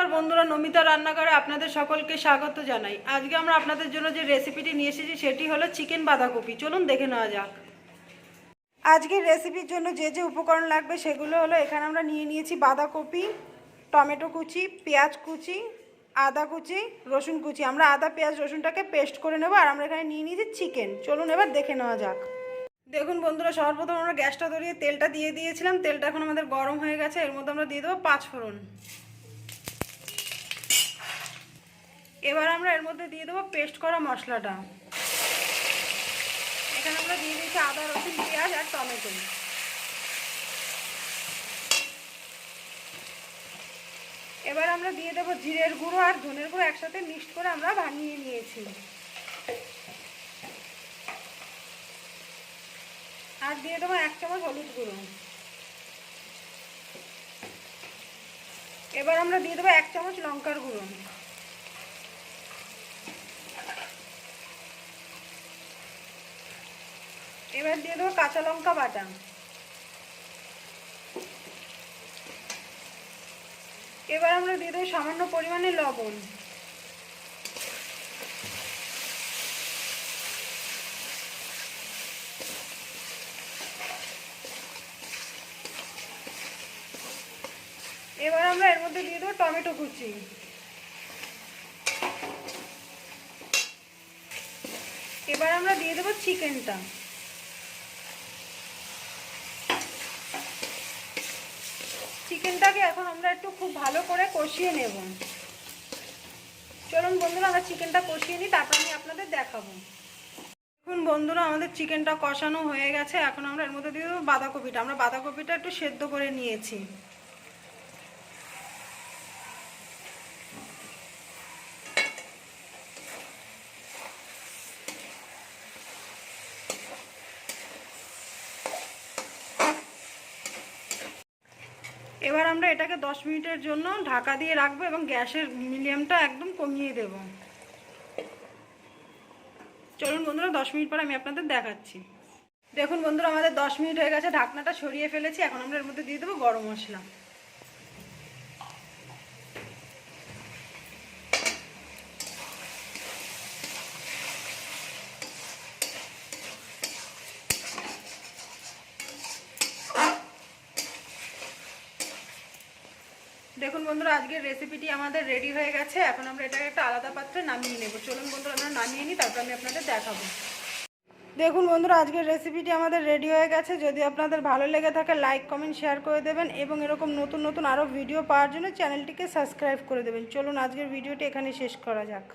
নমস্কার বন্ধুরা, নমিতা রান্নাঘরে আপনাদের সকলকে স্বাগত জানাই। আজকে আমরা আপনাদের জন্য যে রেসিপিটি নিয়ে এসেছি, সেটি হলো চিকেন বাঁধাকপি। চলুন দেখে নেওয়া যাক। আজকের রেসিপির জন্য যে যে উপকরণ লাগবে, সেগুলো হলো, এখানে আমরা নিয়ে নিয়েছি বাঁধাকপি, টমেটো কুচি, পেঁয়াজ কুচি, আদা কুচি, রসুন কুচি। আমরা আদা, পেঁয়াজ, রসুনটাকে পেস্ট করে নেব, আর আমরা এখানে নিয়ে নিয়েছি চিকেন চলুন এবার দেখে নেওয়া যাক। দেখুন বন্ধুরা, সর্বপ্রথম আমরা গ্যাসটা ধরিয়ে তেলটা দিয়ে দিয়েছিলাম। তেলটা এখন আমাদের গরম হয়ে গেছে, এর মধ্যে আমরা দিয়ে দেবো পাঁচ এবার আমরা এর মধ্যে দিয়ে দেবো পেস্ট করা মশলাটা। এখানে আমরা দিয়ে দিয়েছি আদা, রসুন, পেঁয়াজ আর টমেটো। এবার আমরা দিয়ে দেবো জিরের গুঁড়ো আর ধনের গুঁড়ো একসাথে মিক্সড করে আমরা বানিয়ে নিয়েছি। আর দিয়ে দেবো এক চামচ হলুদ গুঁড়ো। এবার আমরা দিয়ে দেবো এক চামচ লঙ্কার গুঁড়ো। এবার দিয়ে দেবো কাঁচা লঙ্কা বাটা। এবার আমরা দিয়ে দেবো সামান্য পরিমাণে লবণ। এবার আমরা এর মধ্যে দিয়ে দেবো টমেটো কুচি। এবার আমরা দিয়ে দেবো চিকেনটা। চিকেনটাকে এখন আমরা একটু খুব ভালো করে কষিয়ে নেব। চলুন বন্ধুরা, আমরা চিকেনটা কষিয়ে নিই, তারপর আমি আপনাদের দেখাবো। এখন বন্ধুরা, আমাদের চিকেনটা কষানো হয়ে গেছে। এখন আমরা এর মধ্যে দিয়ে দেবো বাঁধাকপিটা। আমরা বাঁধাকপিটা একটু সেদ্ধ করে নিয়েছি। এবার আমরা এটাকে দশ মিনিটের জন্য ঢাকা দিয়ে রাখব এবং গ্যাসের মিডিয়ামটা একদম কমিয়ে দেব। চলুন বন্ধুরা, দশ মিনিট পর আমি আপনাদের দেখাচ্ছি। দেখুন বন্ধুরা, আমাদের দশ মিনিট হয়ে গেছে, ঢাকনাটা সরিয়ে ফেলেছি। এখন আমরা এর মধ্যে দিয়ে দেবো গরম মশলা। দেখুন বন্ধুরা, আজকের রেসিপিটি আমাদের রেডি হয়ে গেছে। এখন আমরা এটাকে একটা আলাদা পাত্রে নামিয়ে নেব। চলুন বন্ধুরা, আমরা নামিয়ে নিই, তারপর আমি আপনাদের দেখাবো। দেখুন বন্ধুরা, আজকের রেসিপিটি আমাদের রেডি হয়ে গেছে। যদি আপনাদের ভালো লেগে থাকে লাইক কমেন্ট শেয়ার করে দেবেন এবং এরকম নতুন নতুন আরও ভিডিও পাওয়ার জন্য চ্যানেলটিকে সাবস্ক্রাইব করে দেবেন। চলুন আজকের ভিডিওটি এখানে শেষ করা যাক।